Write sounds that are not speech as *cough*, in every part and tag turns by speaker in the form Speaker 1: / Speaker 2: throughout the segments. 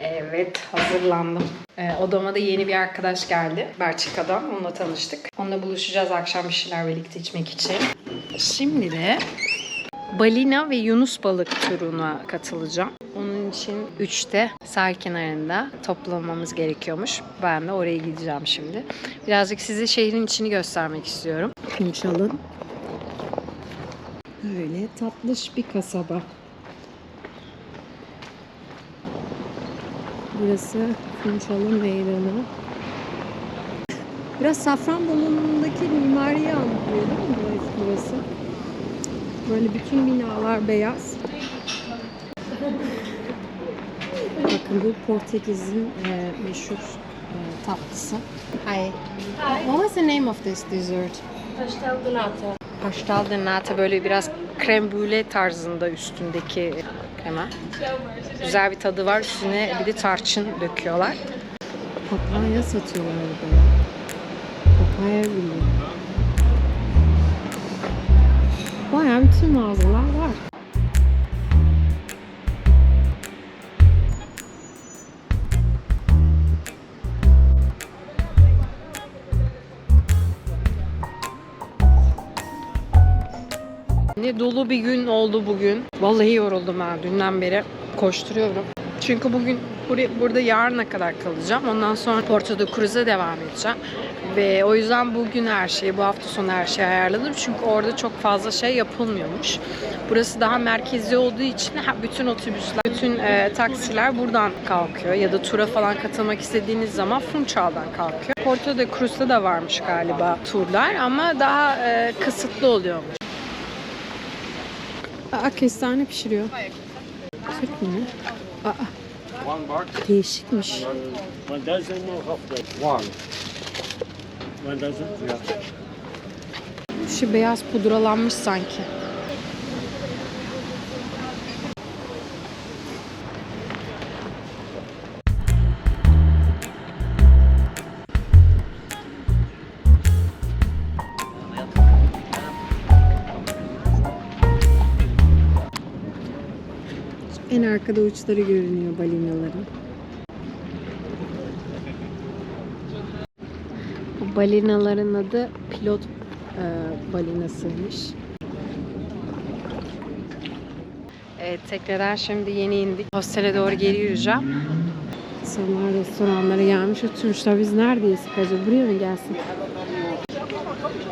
Speaker 1: Evet hazırlandım. Ee, odama da yeni bir arkadaş geldi. Belçika'dan. Onunla tanıştık. Onunla buluşacağız akşam bir şeyler birlikte içmek için. Şimdi de balina ve yunus balık turuna katılacağım. Onun için 3'te sahil kenarında toplamamız gerekiyormuş. Ben de oraya gideceğim şimdi. Birazcık size şehrin içini göstermek istiyorum. Funchal'ın böyle tatlış bir kasaba. Burası Funchal'ın meydanı. Biraz Safranbolu'ndaki mimariyi andırıyor değil mi burası- burası? Böyle bütün binalar beyaz. Bakın bu Portekiz'in e, meşhur e, tatlısı. Hi. What was the name of this dessert?
Speaker 2: Pastel de nata.
Speaker 1: Pastel de nata böyle biraz krem brûlée tarzında üstündeki krema. Güzel bir tadı var. Üstüne bir de tarçın döküyorlar. Papaya satıyorlar burada ya. Papaya bile. Bayağı bütün mağazalar dolu bir gün oldu bugün. Vallahi yoruldum ha dünden beri koşturuyorum. Çünkü bugün buraya, burada yarına kadar kalacağım. Ondan sonra Porto'da cruise'a devam edeceğim. Ve o yüzden bugün her şeyi, bu hafta sonu her şeyi ayarladım. Çünkü orada çok fazla şey yapılmıyormuş. Burası daha merkezi olduğu için bütün otobüsler, bütün e, taksiler buradan kalkıyor. Ya da tura falan katılmak istediğiniz zaman Funchal'dan kalkıyor. Porto'da cruise'da da varmış galiba turlar ama daha e, kısıtlı oluyormuş. Aa kestane pişiriyor. Türk mü? Aa değişikmiş. Şu beyaz pudralanmış sanki. Arkada uçları görünüyor balinaların. Bu balinaların adı pilot e, balinasıymış. Evet tekrardan şimdi yeni indik. Hostele doğru geri yürüyeceğim. İnsanlar restoranlara gelmiş oturmuşlar. Biz neredeyiz acaba? Buraya mı gelsin?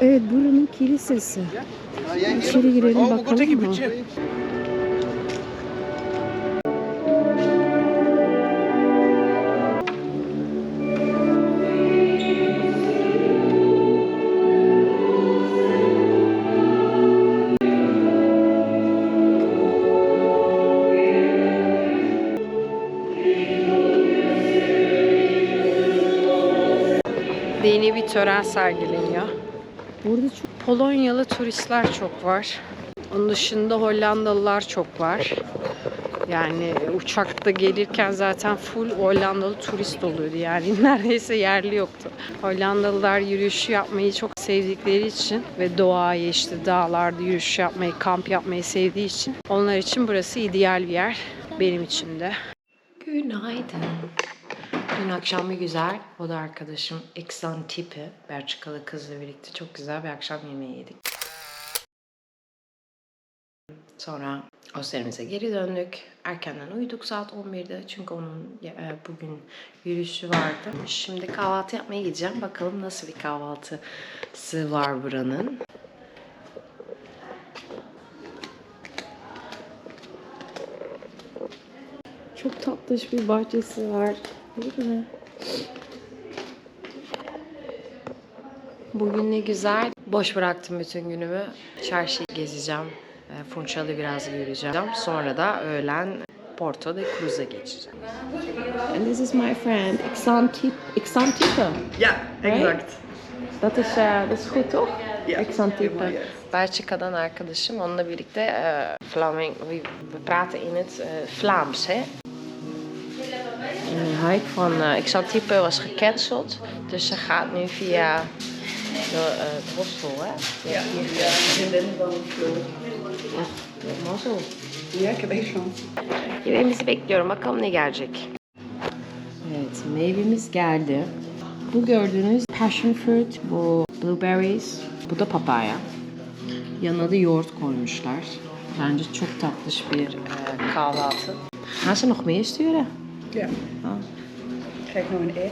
Speaker 1: Evet buranın kilisesi. İçeri girelim bakalım mı? Dini bir tören sergileniyor. Burada çok Polonyalı turistler çok var. Onun dışında Hollandalılar çok var. Yani uçakta gelirken zaten full Hollandalı turist oluyordu. Yani *laughs* neredeyse yerli yoktu. Hollandalılar yürüyüşü yapmayı çok sevdikleri için ve doğayı işte dağlarda yürüyüş yapmayı, kamp yapmayı sevdiği için onlar için burası ideal bir yer. Benim için de. Günaydın. Dün akşam bir güzel, o da arkadaşım Eksan Tipi, Belçikalı kızla birlikte çok güzel bir akşam yemeği yedik. Sonra hostelimize geri döndük. Erkenden uyuduk saat 11'de çünkü onun e, bugün yürüyüşü vardı. Şimdi kahvaltı yapmaya gideceğim. Bakalım nasıl bir kahvaltısı var buranın. Çok tatlış bir bahçesi var. Mi? Bugün ne güzel. Boş bıraktım bütün günümü. Çarşıyı gezeceğim. E, Funchal'ı biraz yürüyeceğim. Sonra da öğlen Porto'da cruise'a geçeceğim. And this is my friend Xantip Xantipe.
Speaker 3: Ja, exact.
Speaker 1: Dat is, uh, dat is goed toch?
Speaker 3: Helemaal juist.
Speaker 1: Belçika'dan arkadaşım. Onunla birlikte e, Flaming, we, we praten in het e, Vlaams, hè? En de hike van uh, Xantipe was gecanceld. Dus ze gaat nu via de, eh, het hostel, hè?
Speaker 3: Ja, ja, vriendin van Floor.
Speaker 1: Mazzel.
Speaker 3: Ja, ik heb echt chance.
Speaker 1: Yemeğimizi bekliyorum. Bakalım ne gelecek. Evet, meyvemiz geldi. Bu gördüğünüz passion fruit, bu blueberries, bu da papaya. Yanına da yoğurt koymuşlar. Bence çok tatlış bir e, kahvaltı. Nasıl noch mehr istiyor?
Speaker 3: Ja.
Speaker 1: Ha.
Speaker 3: Ei.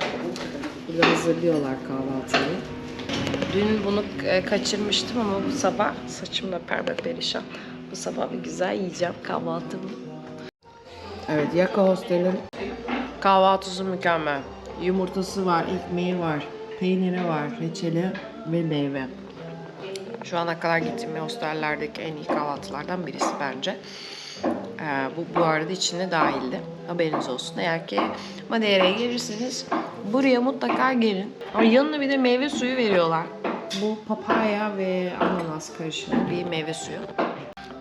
Speaker 1: Burada hazırlıyorlar kahvaltıyı. Dün bunu e, kaçırmıştım ama bu sabah saçımla pembe perişan. Bu sabah bir güzel yiyeceğim kahvaltımı. Evet, Yaka Hostel'in kahvaltısı mükemmel. Yumurtası var, ekmeği var, peyniri var, reçeli ve meyve. Şu ana kadar gittiğim hostellerdeki en iyi kahvaltılardan birisi bence. Ee, bu bu arada içine dahildi. Haberiniz olsun. Eğer ki Madeira'ya gelirseniz buraya mutlaka gelin. Ama yanına bir de meyve suyu veriyorlar. Bu papaya ve ananas karışımı bir meyve suyu.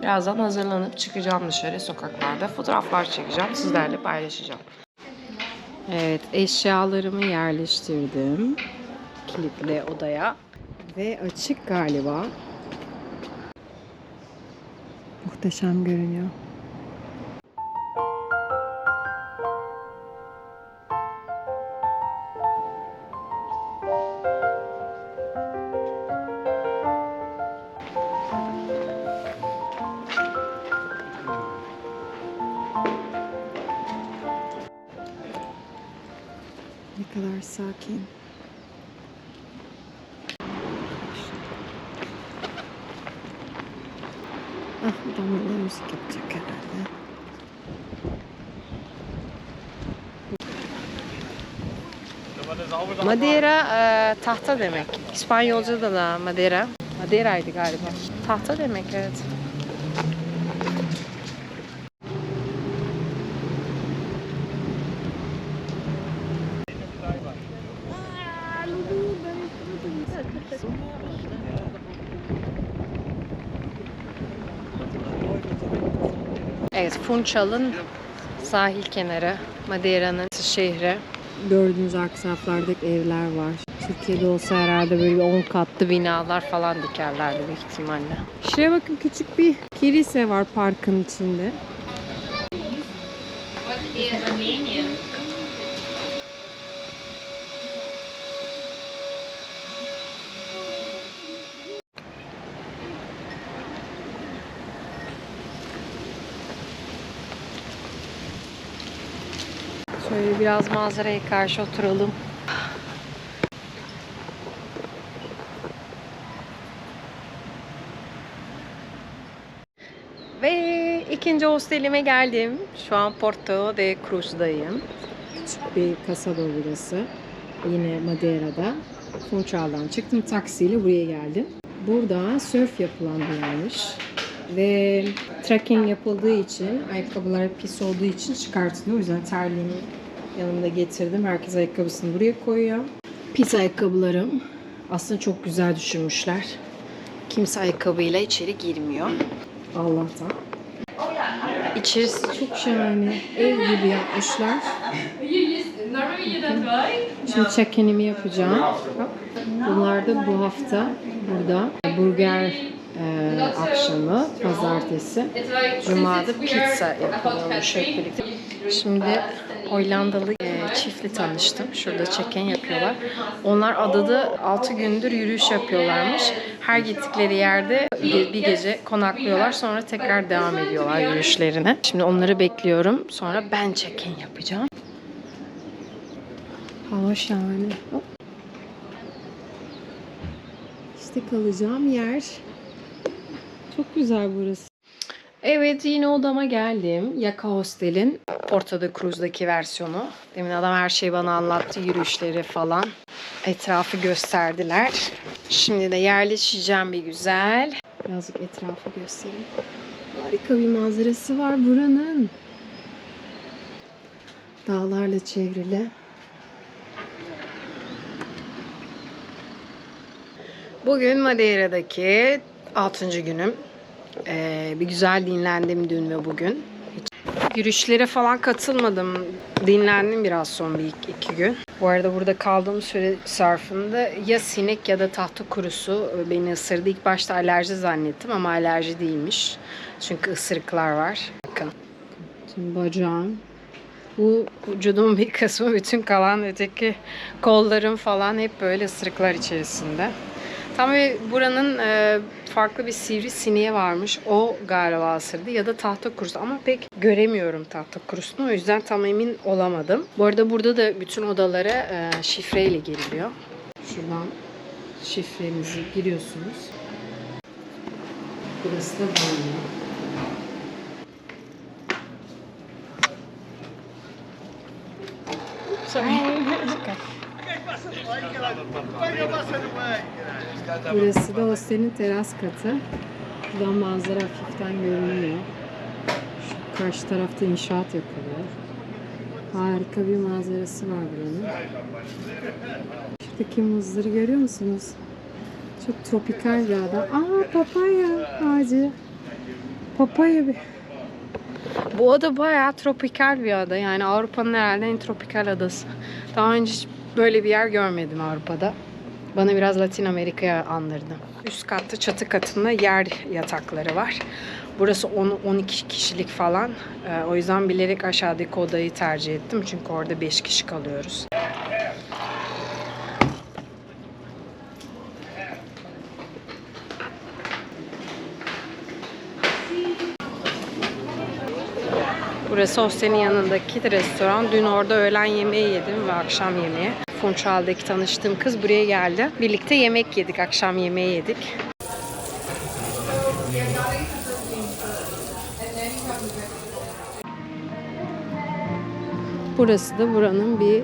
Speaker 1: Birazdan hazırlanıp çıkacağım dışarı sokaklarda. Fotoğraflar çekeceğim. Sizlerle paylaşacağım. Evet, eşyalarımı yerleştirdim. Kilitli odaya. Ve açık galiba. Muhteşem görünüyor. Ah, adam yine müzik yapacak herhalde. Madeira e, tahta demek. İspanyolca'da da Madeira. Madeira'ydı galiba. Tahta demek evet. Evet, Funchal'ın sahil kenarı, Madeira'nın şehri. Gördüğünüz arka taraflardaki evler var. Türkiye'de olsa herhalde böyle 10 katlı binalar falan dikerlerdi büyük ihtimalle. Şuraya bakın küçük bir kilise var parkın içinde. Şöyle biraz manzaraya karşı oturalım. Ve ikinci hostelime geldim. Şu an Porto de Cruz'dayım. Küçük bir kasaba burası. Yine Madeira'da. Funchal'dan çıktım taksiyle buraya geldim. Burada surf yapılan bir yermiş. Ve trekking yapıldığı için, ayakkabılar pis olduğu için çıkartılıyor. O yüzden terliğimi yanımda getirdim. Herkes ayakkabısını buraya koyuyor. Pis ayakkabılarım. Aslında çok güzel düşünmüşler. Kimse ayakkabıyla içeri girmiyor. Allah'tan. İçerisi çok şahane. Ev gibi yapmışlar. Şimdi check-in'imi yapacağım. Bunlar da bu hafta burada. Burger e, akşamı, pazartesi. Cuma'da pizza yapılıyormuş hep birlikte. Şimdi Hollandalı e, çiftle tanıştım. Şurada check-in yapıyorlar. Onlar adada 6 gündür yürüyüş yapıyorlarmış. Her gittikleri yerde bir, bir gece konaklıyorlar. Sonra tekrar devam ediyorlar yürüyüşlerine. Şimdi onları bekliyorum. Sonra ben check-in yapacağım. Hava şahane. İşte kalacağım yer. Çok güzel burası. Evet yine odama geldim. Yaka Hostel'in Porto de Cruz'daki versiyonu. Demin adam her şeyi bana anlattı. Yürüyüşleri falan. Etrafı gösterdiler. Şimdi de yerleşeceğim bir güzel. Birazcık etrafı göstereyim. Harika bir manzarası var buranın. Dağlarla çevrili. Bugün Madeira'daki 6. günüm. Ee, bir güzel dinlendim dün ve bugün. Hiç yürüyüşlere falan katılmadım. Dinlendim biraz son bir iki, gün. Bu arada burada kaldığım süre sarfında ya sinek ya da tahta kurusu beni ısırdı. İlk başta alerji zannettim ama alerji değilmiş. Çünkü ısırıklar var. Bakın. Şimdi bacağım Bu vücudumun bir kısmı bütün kalan öteki kollarım falan hep böyle ısırıklar içerisinde. Tam ve buranın e, farklı bir sivri sineği varmış. O galiba ısırdı ya da tahta kurusu ama pek göremiyorum tahta kurusunu. O yüzden tam emin olamadım. Bu arada burada da bütün odalara e, şifreyle giriliyor. Şuradan şifrenizi giriyorsunuz. Burası da banyo. Burası da hostelin teras katı. Buradan manzara hafiften görünüyor. Şu karşı tarafta inşaat yapılıyor. Harika bir manzarası var buranın. Şuradaki muzları görüyor musunuz? Çok tropikal bir ada. Aa papaya ağacı. Papaya bir. Bu ada bayağı tropikal bir ada. Yani Avrupa'nın herhalde en tropikal adası. Daha önce hiç böyle bir yer görmedim Avrupa'da. Bana biraz Latin Amerika'ya andırdı. Üst katta çatı katında yer yatakları var. Burası 10-12 kişilik falan. Ee, o yüzden bilerek aşağıdaki odayı tercih ettim. Çünkü orada 5 kişi kalıyoruz. Burası hostelin yanındaki restoran. Dün orada öğlen yemeği yedim ve akşam yemeği. Funchal'daki tanıştığım kız buraya geldi. Birlikte yemek yedik, akşam yemeği yedik. Burası da buranın bir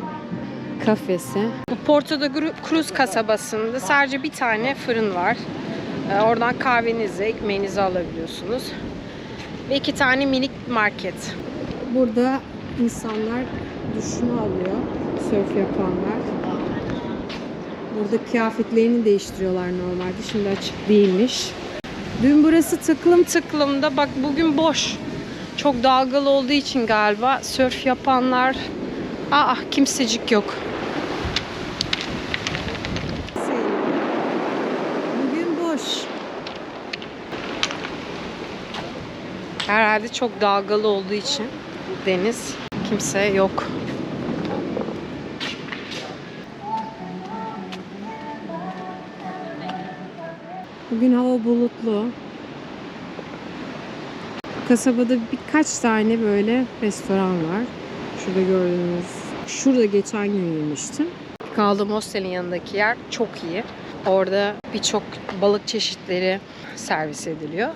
Speaker 1: kafesi. Bu Porto de Cruz kasabasında sadece bir tane fırın var. Ee, Oradan kahvenizi, ekmeğinizi alabiliyorsunuz. Ve iki tane minik market. Burada insanlar duşunu alıyor. Sörf yapanlar. Burada kıyafetlerini değiştiriyorlar normalde. Şimdi açık değilmiş. Dün burası tıklım tıklımda. Bak bugün boş. Çok dalgalı olduğu için galiba sörf yapanlar... Aa kimsecik yok. Bugün boş. Herhalde çok dalgalı olduğu için deniz kimse yok. Bugün hava bulutlu. Kasabada birkaç tane böyle restoran var. Şurada gördüğünüz. Şurada geçen gün yemiştim. Kaldığım hostelin yanındaki yer çok iyi. Orada birçok balık çeşitleri servis ediliyor.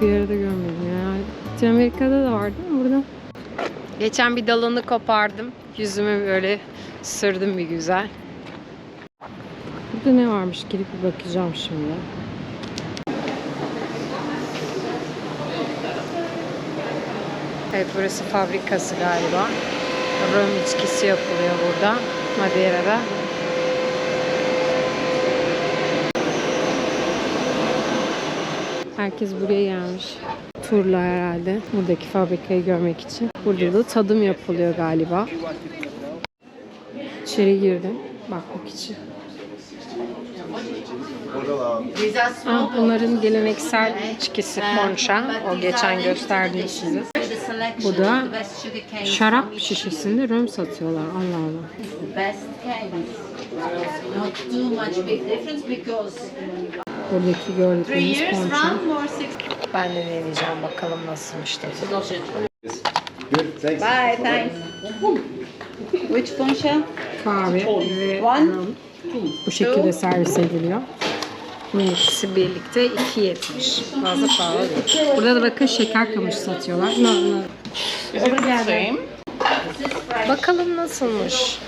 Speaker 1: Bir yerde görmedim ya. Latin Amerika'da da vardı ama burada. Geçen bir dalını kopardım. Yüzümü böyle sürdüm bir güzel. Burada ne varmış girip bir bakacağım şimdi. Evet burası fabrikası galiba. Rum içkisi yapılıyor burada. Madeira'da. Herkes buraya gelmiş. Turla herhalde. Buradaki fabrikayı görmek için. Burada da tadım yapılıyor galiba. İçeri girdim. Bakmak için. Ah, bunların geleneksel içkisi ponça. O geçen gösterdiğim size. Bu da şarap şişesinde rum satıyorlar. Allah Allah. Buradaki
Speaker 2: or six.
Speaker 1: Ben de deneyeceğim bakalım nasılmış tadı.
Speaker 4: Good, thanks.
Speaker 2: Bye, thanks. Which poncha?
Speaker 1: Kahve ve
Speaker 2: One.
Speaker 1: bu şekilde servis ediliyor. Bu ikisi birlikte 2.70. Fazla pahalı değil. Burada da bakın şeker kamışı satıyorlar. Bakalım nasılmış.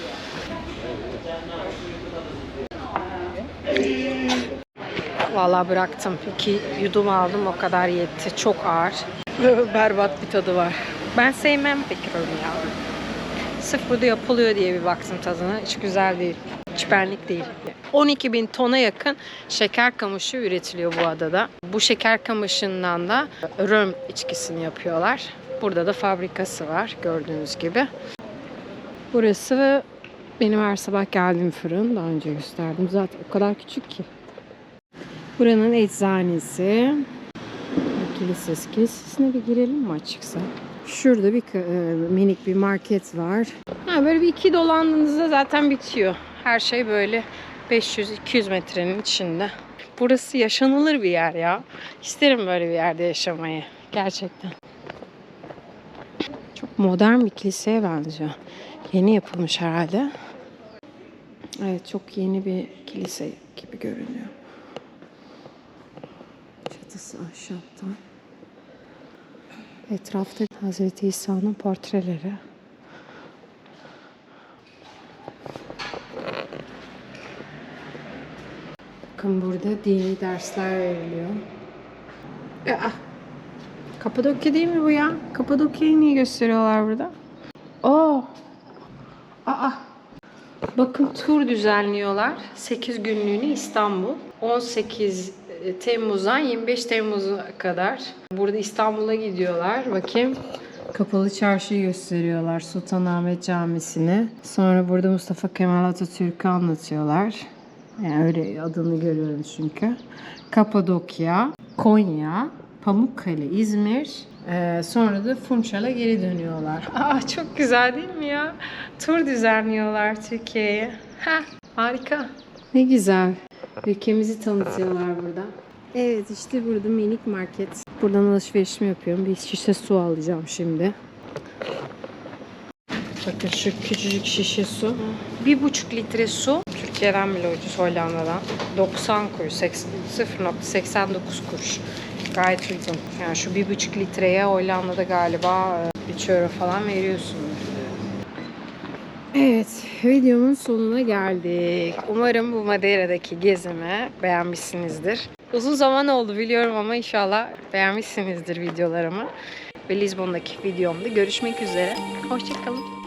Speaker 1: Vallahi bıraktım. İki yudum aldım o kadar yetti. Çok ağır. *laughs* Berbat bir tadı var. Ben sevmem rum ya. Sırf burada yapılıyor diye bir baktım tadına. Hiç güzel değil. Hiç benlik değil. 12 bin tona yakın şeker kamışı üretiliyor bu adada. Bu şeker kamışından da röm içkisini yapıyorlar. Burada da fabrikası var gördüğünüz gibi. Burası benim her sabah geldiğim fırın. Daha önce gösterdim. Zaten o kadar küçük ki. Buranın eczanesi. Kilisesi. Kilisesine bir girelim mi açıksa? Şurada bir e, minik bir market var. Ha, böyle bir iki dolandığınızda zaten bitiyor. Her şey böyle 500-200 metrenin içinde. Burası yaşanılır bir yer ya. İsterim böyle bir yerde yaşamayı. Gerçekten. Çok modern bir kiliseye benziyor. Yeni yapılmış herhalde. Evet çok yeni bir kilise gibi görünüyor. Çatısı ahşaptan. Etrafta Hazreti İsa'nın portreleri. Bakın burada dini dersler veriliyor. Aa, Kapadokya değil mi bu ya? Kapadokya'yı niye gösteriyorlar burada? Oo. Aa. Bakın tur düzenliyorlar. 8 günlüğüne İstanbul. 18 Temmuz'dan 25 Temmuz'a kadar. Burada İstanbul'a gidiyorlar. Bakayım. Kapalı çarşıyı gösteriyorlar. Sultanahmet Camisi'ni. Sonra burada Mustafa Kemal Atatürk'ü anlatıyorlar. Yani öyle adını görüyoruz çünkü. Kapadokya, Konya, Pamukkale, İzmir. Ee, sonra da Funchal'a geri dönüyorlar. *laughs* Aa, çok güzel değil mi ya? Tur düzenliyorlar Türkiye'ye. Ha, harika. Ne güzel. Ülkemizi tanıtıyorlar burada. Evet işte burada minik market. Buradan alışverişimi yapıyorum. Bir şişe su alacağım şimdi. Bakın şu küçücük şişe su. Bir buçuk litre su. Türkiye'den bile ucuz Hollanda'dan. 90 kuruş. 80 0.89 kuruş. Gayet uygun. Yani şu bir buçuk litreye Hollanda'da galiba e, 3 euro falan veriyorsunuz. Evet, videomun sonuna geldik. Umarım bu Madeira'daki gezimi beğenmişsinizdir. Uzun zaman oldu biliyorum ama inşallah beğenmişsinizdir videolarımı. Ve Lizbon'daki videomda görüşmek üzere. Hoşçakalın.